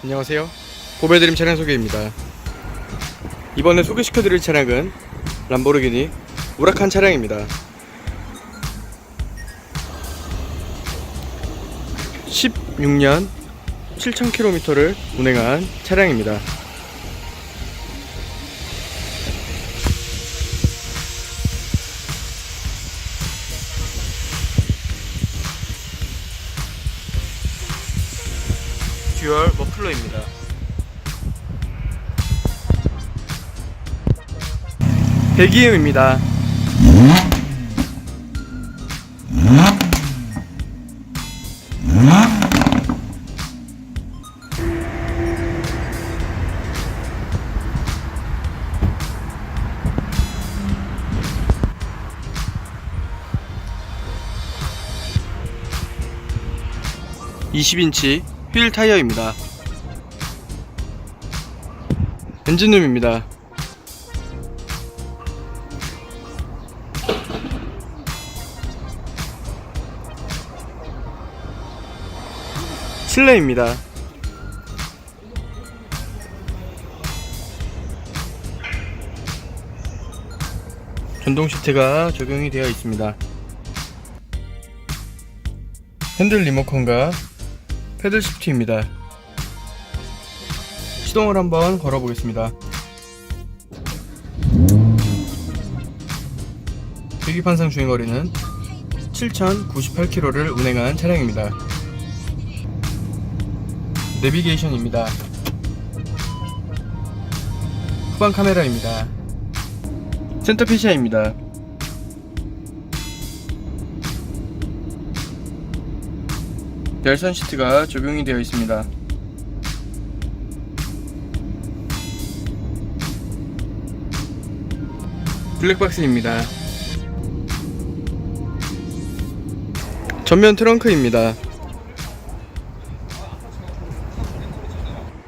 안녕하세요. 보배드림 차량 소개입니다. 이번에 소개시켜드릴 차량은 람보르기니 우라칸 차량입니다. 16년 7,000km를 운행한 차량입니다. 듀얼 머플러입니다. 배기음입니다. (20인치) 휠 타이어입니다. 엔진룸입니다. 실내입니다. 전동 시트가 적용이 되어 있습니다. 핸들 리모컨과 패들 시프트입니다. 시동을 한번 걸어 보겠습니다. 계기판상 주행거리는 7,098km를 운행한 차량입니다. 내비게이션입니다. 후방 카메라입니다. 센터 피시아입니다. 열선 시트가 적용이 되어 있습니다. 블랙박스입니다. 전면 트렁크입니다.